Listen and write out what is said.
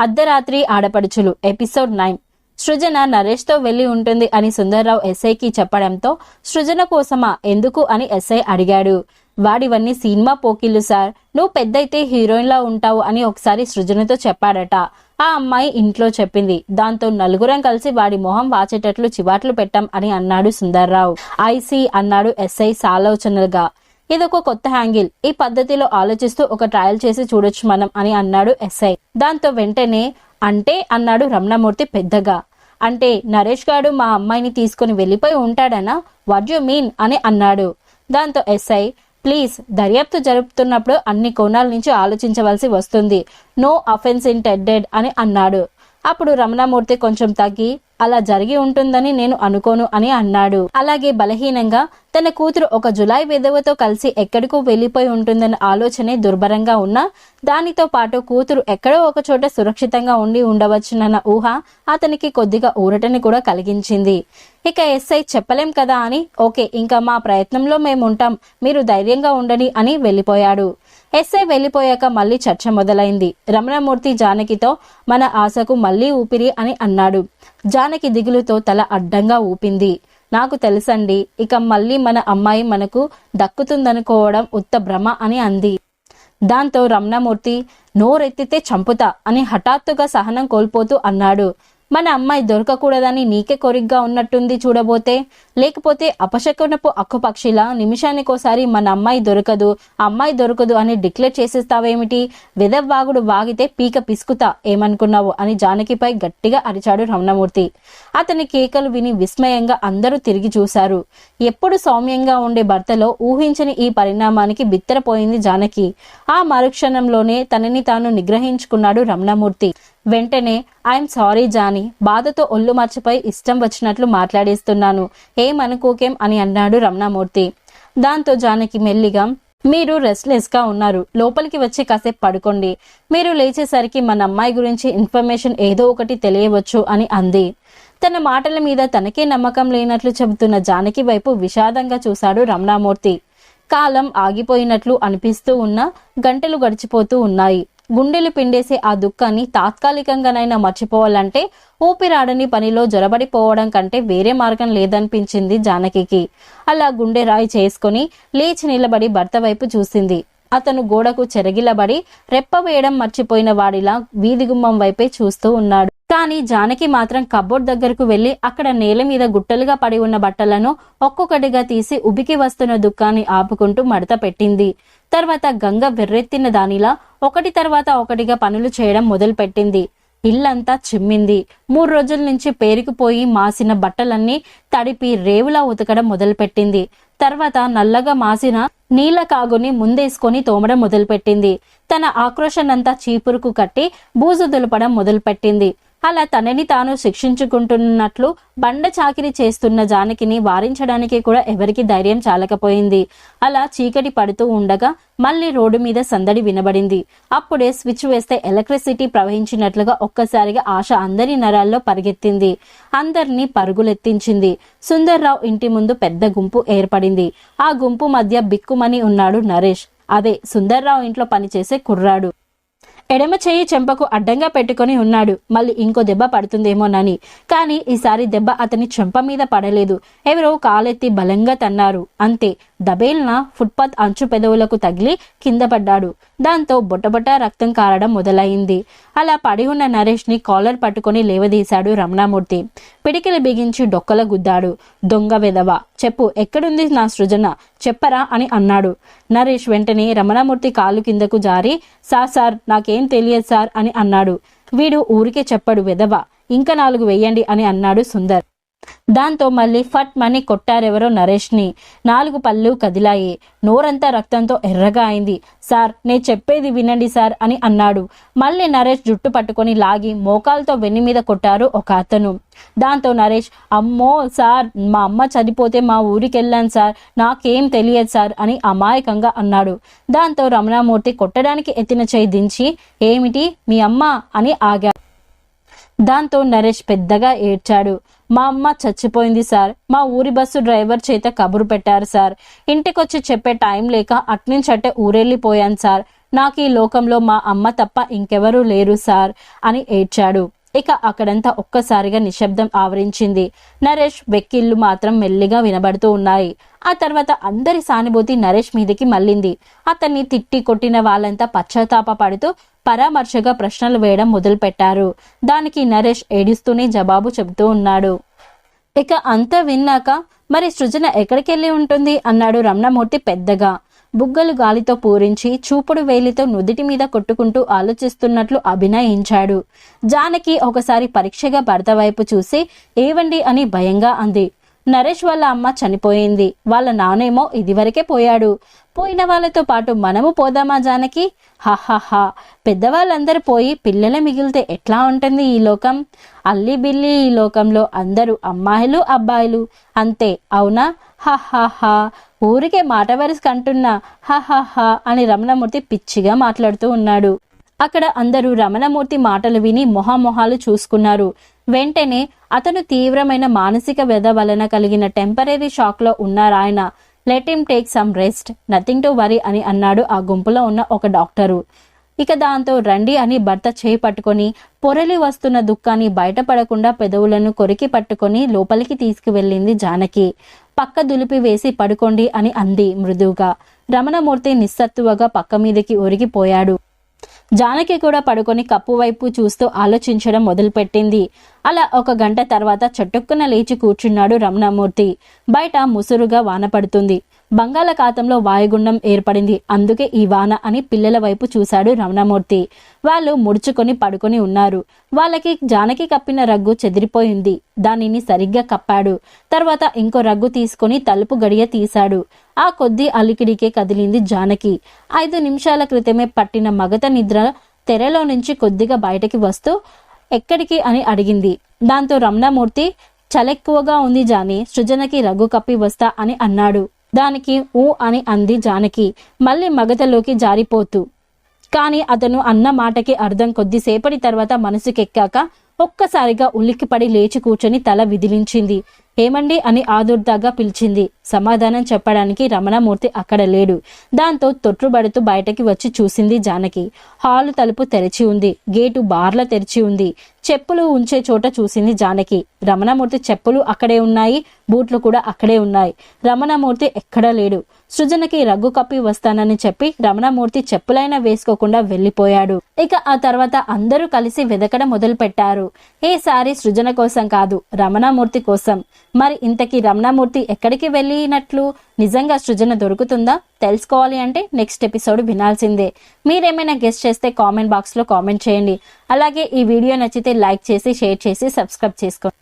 అర్ధరాత్రి ఆడపడుచులు episode nine. సృజన నరేష్తో వెళ్ళి వెళ్ళి ఉంటుంది అని సుందర్రావు ఎస్ఐకి చెప్పడంతో సృజన కోసమా ఎందుకు అని ఎస్ఐ అడిగాడు. వాడివన్నీ సినిమా పోకిళ్ళు సార్ నువ్వు పెద్దయితే హీరోయిన్లా ఉంటావు అని ఒకసారి సృజనతో చెప్పాడట. ఆ అమ్మాయి ఇంట్లో చెప్పింది. దాంతో నలుగురం కలిసి వాడి మొహం వాచేటట్లు చివాట్లు పెట్టాం అని అన్నాడు సుందర్రావు. ఐసీ అన్నాడు ఎస్ఐ సాలోచనలుగా. ఇదొక కొత్త హ్యాంగిల్ ఈ పద్ధతిలో ఆలోచిస్తూ ఒక ట్రయల్ చేసి చూడొచ్చు మనం అని అన్నాడు ఎస్ఐ. దాంతో వెంటనే అంటే అన్నాడు రమణమూర్తి పెద్దగా. అంటే నరేష్ గారు మా అమ్మాయిని తీసుకుని వెళ్ళిపోయి ఉంటాడనా? వాట్ యు మీన్ అని అన్నాడు. దాంతో ఎస్ఐ ప్లీజ్ దర్యాప్తు జరుపుతున్నప్పుడు అన్ని కోణాల నుంచి ఆలోచించవలసి వస్తుంది. నో అఫెన్స్ ఇంటెండెడ్ అని అన్నాడు. అప్పుడు రమణమూర్తి కొంచెం తగ్గి అలా జరిగి ఉంటుందని నేను అనుకోను అని అన్నాడు. అలాగే బలహీనంగా తన కూతురు ఒక జులై విధవతో కలిసి ఎక్కడికో వెళ్ళిపోయి ఉంటుందన్న ఆలోచనే దుర్భరంగా ఉన్నా దానితో పాటు కూతురు ఎక్కడో ఒక చోట సురక్షితంగా ఉండి ఉండవచ్చునన్న ఊహ అతనికి కొద్దిగా ఊరటని కూడా కలిగించింది. ఇక ఎస్ఐ చెప్పలేం కదా అని ఓకే ఇంకా మా ప్రయత్నంలో మేము ఉంటాం మీరు ధైర్యంగా ఉండని అని వెళ్ళిపోయాడు. ఎస్ఐ వెళ్ళిపోయాక మళ్ళీ చర్చ మొదలైంది. రమణమూర్తి జానకితో మన ఆశకు మళ్ళీ ఊపిరి అని అన్నాడు. జానకి దిగులుతో తల అడ్డంగా ఊపింది. నాకు తెలుసండి ఇక మళ్ళీ మన అమ్మాయి మనకు దక్కుతుందనుకోవడం ఉత్త భ్రమ అని అంది. దాంతో రమణమూర్తి నోరెత్తితే చంపుతా అని హఠాత్తుగా సహనం కోల్పోతూ అన్నాడు. మన అమ్మాయి దొరకకూడదని నీకే కొరిగ్గా ఉన్నట్టుంది చూడబోతే. లేకపోతే అపశకునపు అక్కుపక్షిలా నిమిషానికోసారి మన అమ్మాయి దొరకదు అమ్మాయి దొరకదు అని డిక్లేర్ చేసేస్తావేమిటి? విధవాగుడు వాగితే పీక పిసుకుతా ఏమనుకున్నావు అని జానకిపై గట్టిగా అరిచాడు రమణమూర్తి. అతని కేకలు విని విస్మయంగా అందరూ తిరిగి చూశారు. ఎప్పుడు సౌమ్యంగా ఉండే భర్తలో ఊహించని ఈ పరిణామానికి బిత్తరపోయింది జానకి. ఆ మరుక్షణంలోనే తనని తాను నిగ్రహించుకున్నాడు రమణమూర్తి. వెంటనే ఐఎమ్ సారీ జానీ బాధతో ఒళ్ళు మర్చిపోయి ఇష్టం వచ్చినట్లు మాట్లాడేస్తున్నాను. ఏమనుకోకేం అని అన్నాడు రమణమూర్తి. దాంతో జానకి మెల్లిగా మీరు రెస్ట్లెస్గా ఉన్నారు లోపలికి వచ్చి కాసేపు పడుకోండి. మీరు లేచేసరికి మన అమ్మాయి గురించి ఇన్ఫర్మేషన్ ఏదో ఒకటి తెలియవచ్చు అని అంది. తన మాటల మీద తనకే నమ్మకం లేనట్లు చెబుతున్న జానకి వైపు విషాదంగా చూశాడు రమణామూర్తి. కాలం ఆగిపోయినట్లు అనిపిస్తూ ఉన్న గంటలు గడిచిపోతూ ఉన్నాయి. గుండెలు పిండేసే ఆ దుఃఖాన్ని తాత్కాలికంగానైనా మర్చిపోవాలంటే ఊపిరాడని పనిలో జొరబడిపోవడం కంటే వేరే మార్గం లేదనిపించింది జానకికి. అలా గుండె రాయి చేసుకుని లేచి నిలబడి భర్త వైపు చూసింది. అతను గోడకు చెరగిలబడి రెప్ప వేయడం మర్చిపోయిన వాడిలా వీధి గుమ్మం వైపే చూస్తూ ఉన్నాడు. కానీ జానకి మాత్రం కబోర్డ్ దగ్గరకు వెళ్ళి అక్కడ నేల మీద గుట్టలుగా పడి ఉన్న బట్టలను ఒక్కొక్కటిగా తీసి ఉబికి వస్తున్న దుఃఖాన్ని ఆపుకుంటూ మడత పెట్టింది. తర్వాత గంగ వెర్రెత్తిన దానిలా ఒకటి తర్వాత ఒకటిగా పనులు చేయడం మొదలుపెట్టింది. ఇల్లంతా చిమ్మింది. మూడు రోజుల నుంచి పేరుకుపోయి మాసిన బట్టలన్నీ తడిపి రేవులా ఉతకడం మొదలుపెట్టింది. తర్వాత నల్లగా మాసిన నీళ్ళ కాగుని ముందేసుకొని తోమడం మొదలుపెట్టింది. తన ఆక్రోషనంతా చీపురుకు కట్టి బూజు దులపడం మొదలుపెట్టింది. అలా తనని తాను శిక్షించుకుంటున్నట్లు బండ చాకిరి చేస్తున్న జానకిని వారించడానికి కూడా ఎవరికి ధైర్యం చాలకపోయింది. అలా చీకటి పడుతూ ఉండగా మళ్ళీ రోడ్డు మీద సందడి వినబడింది. అప్పుడే స్విచ్ వేస్తే ఎలక్ట్రిసిటీ ప్రవహించినట్లుగా ఒక్కసారిగా ఆశ అందరి నరాల్లో పరిగెత్తింది. అందరినీ పరుగులెత్తించింది. సుందర్రావు ఇంటి ముందు పెద్ద గుంపు ఏర్పడింది. ఆ గుంపు మధ్య బిక్కుమని ఉన్నాడు నరేష్. అదే సుందర్రావు ఇంట్లో పనిచేసే కుర్రాడు. ఎడమ చేయి చెంపకు అడ్డంగా పెట్టుకొని ఉన్నాడు. మళ్ళీ ఇంకో దెబ్బ పడుతుందేమోనని. కానీ ఈసారి దెబ్బ అతని చెంప మీద పడలేదు. ఎవరో కాలెత్తి బలంగా తన్నారు. అంతే. దబేల్న ఫుట్పాత్ అంచు పెదవులకు తగిలి కింద పడ్డాడు. దాంతో బొట్టబొట్ట రక్తం కారడం మొదలైంది. అలా పడి ఉన్న నరేష్ని కాలర్ పట్టుకొని లేవదీశాడు రమణామూర్తి. పిడికిలు బిగించి డొక్కల గుద్దాడు. దొంగ వెదవ చెప్పు ఎక్కడుంది నా సృజన? చెప్పరా? అని అన్నాడు. నరేష్ వెంటనే రమణమూర్తి కాలు కిందకు జారి సార్ సార్ నాకేం తెలియదు సార్ అని అన్నాడు. వీడు ఊరికే చెప్పడు వెదవ ఇంకా నాలుగు వెయ్యండి అని అన్నాడు సుందర్. దాంతో మళ్ళీ ఫట్ మని కొట్టారెవరో నరేష్ని. నాలుగు పళ్ళు కదిలాయి. నోరంతా రక్తంతో ఎర్రగా అయింది. సార్ నేను చెప్పేది వినండి సార్ అని అన్నాడు. మళ్ళీ నరేష్ జుట్టు పట్టుకొని లాగి మోకాలతో వెన్ను మీద కొట్టారు ఒక అతను. దాంతో నరేష్ అమ్మో సార్ మా అమ్మ చనిపోతే మా ఊరికి వెళ్ళాను సార్. నాకేం తెలియదు సార్ అని అమాయకంగా అన్నాడు. దాంతో రమణామూర్తి కొట్టడానికి ఎత్తిన చేయి దించి ఏమిటి మీ అమ్మ అని ఆగాడు. దాంతో నరేష్ పెద్దగా ఏడ్చాడు. మా అమ్మ చచ్చిపోయింది సార్. మా ఊరి బస్సు డ్రైవర్ చేత కబురు పెట్టారు సార్. ఇంటికొచ్చి చెప్పే టైం లేక అట్నుంచి అట్టే ఊరెళ్ళిపోయాను సార్. నాకు ఈ లోకంలో మా అమ్మ తప్ప ఇంకెవరూ లేరు సార్ అని ఏడ్చాడు. ఇక అక్కడంతా ఒక్కసారిగా నిశ్శబ్దం ఆవరించింది. నరేష్ వెక్కిళ్ళు మాత్రం మెల్లిగా వినబడుతూ ఉన్నాయి. ఆ తర్వాత అందరి సానుభూతి నరేష్ మీదకి మళ్ళింది. అతన్ని తిట్టి కొట్టిన వాళ్ళంతా పశ్చాత్తాప పడుతూ పరామర్శగా ప్రశ్నలు వేయడం మొదలుపెట్టారు. దానికి నరేష్ ఏడుస్తూనే జవాబు చెబుతూ ఉన్నాడు. ఇక అంతా విన్నాక మరి సృజన ఎక్కడికెళ్ళి ఉంటుంది? అన్నాడు రమణమూర్తి పెద్దగా. బుగ్గలు గాలితో పూరించి చూపుడు వేలితో నుదిటి మీద కొట్టుకుంటూ ఆలోచిస్తున్నట్లు అభినయించాడు. జానకి ఒకసారి పరీక్షగా భర్త వైపు చూసి ఏవండి? అని భయంగా అంది. నరేష్ వాళ్ళ అమ్మ చనిపోయింది. వాళ్ళ నానేమో ఇదివరకే పోయాడు. పోయిన వాళ్ళతో పాటు మనము పోదామా జానకి? హాహాహా పెద్దవాళ్ళందరూ పోయి పిల్లల మిగిలితే ఎట్లా ఉంటుంది ఈ లోకం? అల్లి బిల్లి ఈ లోకంలో అందరూ అమ్మాయిలు అబ్బాయిలు. అంతే అవునా? హాహాహా ఊరికే మాట వరుస అంటున్నా హాహాహా అని రమణమూర్తి పిచ్చిగా మాట్లాడుతూ ఉన్నాడు. అక్కడ అందరూ రమణమూర్తి మాటలు విని మొహామొహాలు చూసుకున్నారు. వెంటనే అతను తీవ్రమైన మానసిక వ్యధ వలన కలిగిన టెంపరీ షాక్లో ఉన్నారాయన. Let him take some rest nothing to worry అని అన్నాడు ఆ గుంపులో ఉన్న ఒక డాక్టరు. ఇక దాంతో రండి అని భర్త చేయి పట్టుకొని పొరలి వస్తున్న దుఃఖాన్ని బయటపడకుండా పెదవులను కొరికి పట్టుకొని లోపలికి తీసుకువెళ్ళింది జానకి. పక్క దులిపి వేసి పడుకోండి అని అంది మృదువుగా. రమణమూర్తి నిస్సత్తువగా పక్క మీదకి ఒరిగిపోయాడు. జానకి కూడా పడుకొని కప్పు వైపు చూస్తూ ఆలోచించడం మొదలుపెట్టింది. అలా ఒక గంట తర్వాత చటుక్కున లేచి కూర్చున్నాడు రమణమూర్తి. బయట ముసురుగా వాన పడుతుంది. బంగాళాఖాతంలో వాయుగుండం ఏర్పడింది. అందుకే ఈ వాన అని పిల్లల వైపు చూశాడు రమణమూర్తి. వాళ్ళు ముడుచుకొని పడుకొని ఉన్నారు. వాళ్ళకి జానకి కప్పిన రగ్గు చెదిరిపోయింది. దానిని సరిగ్గా కప్పాడు. తర్వాత ఇంకో రగ్గు తీసుకొని తలుపు గడియ తీశాడు. ఆ కొద్ది అలికిడికే కదిలింది జానకి. ఐదు నిమిషాల క్రితమే పట్టిన మగత నిద్ర తెరలో నుంచి కొద్దిగా బయటకి వస్తూ ఎక్కడికి? అని అడిగింది. దాంతో రమణమూర్తి చలెక్కువగా ఉంది జాని. సృజనకి రగ్గు కప్పి వస్తా అని అన్నాడు. దానికి ఊ అని అంది జానకి. మళ్ళీ మగతలోకి జారిపోతూ. కానీ అతను అన్న మాటకి అర్థం కొద్దిసేపటి తర్వాత మనసుకెక్కాక ఒక్కసారిగా ఉలిక్కిపడి లేచి కూర్చొని తల విదిలించింది. ఏమండి అని ఆదుర్దాగా పిలిచింది. సమాధానం చెప్పడానికి రమణమూర్తి అక్కడ లేడు. దాంతో తొట్టుబడుతూ బయటకి వచ్చి చూసింది జానకి. హాలు తలుపు తెరిచి ఉంది. గేటు బార్ల తెరిచి ఉంది. చెప్పులు ఉంచే చోట చూసింది జానకి. రమణమూర్తి చెప్పులు అక్కడే ఉన్నాయి. బూట్లు కూడా అక్కడే ఉన్నాయి. రమణమూర్తి ఎక్కడా లేడు. సృజనకి రగ్గు కప్పి వస్తానని చెప్పి రమణమూర్తి చెప్పులైనా వేసుకోకుండా వెళ్ళిపోయాడు ఇక ఆ తర్వాత అందరూ కలిసి వెదకడం మొదలు పెట్టారు ఈసారి సృజన కోసం కాదు రమణమూర్తి కోసం. మరి ఇంతకీ రమణమూర్తి ఎక్కడికి వెళ్ళినట్లు? నిజంగా సృజన దొరుకుతుందా? తెలుసుకోవాలి అంటే నెక్స్ట్ ఎపిసోడ్ వినాల్సిందే. మీరేమైనా గెస్ట్ చేస్తే కామెంట్ బాక్స్లో కామెంట్ చేయండి. అలాగే ఈ వీడియో నచ్చితే లైక్ చేసి షేర్ చేసి సబ్స్క్రైబ్ చేసుకోండి.